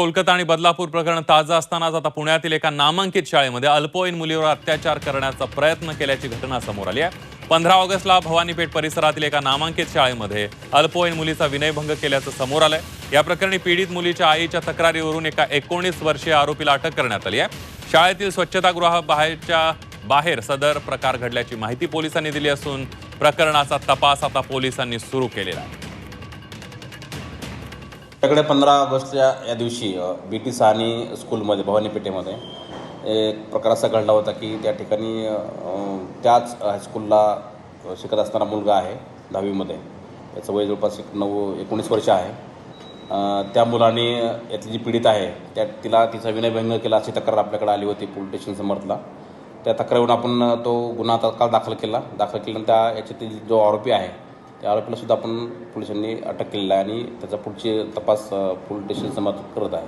कोलकाता आणि बदलापूर प्रकरण ताजं असतानाच आता पुण्यातील एका नामांकित शाळेमध्ये अल्पवयीन मुलीवर अत्याचार करण्याचा प्रयत्न केल्याची घटना समोर आली आहे. पंधरा ऑगस्टला भवानीपेठ परिसरातील एका नामांकित शाळेमध्ये अल्पवयीन मुलीचा विनयभंग केल्याचं समोर आलंय. या प्रकरणी पीडित मुलीच्या आईच्या तक्रारीवरून एका एकोणीस वर्षीय आरोपीला अटक करण्यात आली आहे. शाळेतील स्वच्छतागृहाबाहेरच्या बाहेर सदर प्रकार घडल्याची माहिती पोलिसांनी दिली असून प्रकरणाचा तपास आता पोलिसांनी सुरू केलेला आहे. आपल्याकडे पंधरा ऑगस्टच्या या दिवशी बी टी सहानी स्कूलमध्ये भवानी पेठेमध्ये एक प्रकार असा घडला होता की त्या ठिकाणी त्याच हायस्कूलला शिकत असणारा मुलगा आहे दहावीमध्ये. याचं वय जवळपास एक नऊ एकोणीस वर्ष आहे. त्या मुलाने यातली जी पीडित आहे त्या तिला तिचा विनयभंग केला अशी तक्रार आपल्याकडे आली होती पोलीस स्टेशन समर्थला त्या तक्रारीवरून आपण तो गुन्हा तत्काळ दाखल केला. दाखल केल्यानंतर याच्यातील जो आरोपी आहे त्या आरोपीला सुद्धा आपण पोलिसांनी अटक केलेला आहे आणि त्याचा पुढची तपास पोलीस स्टेशन समर्थ करत आहे.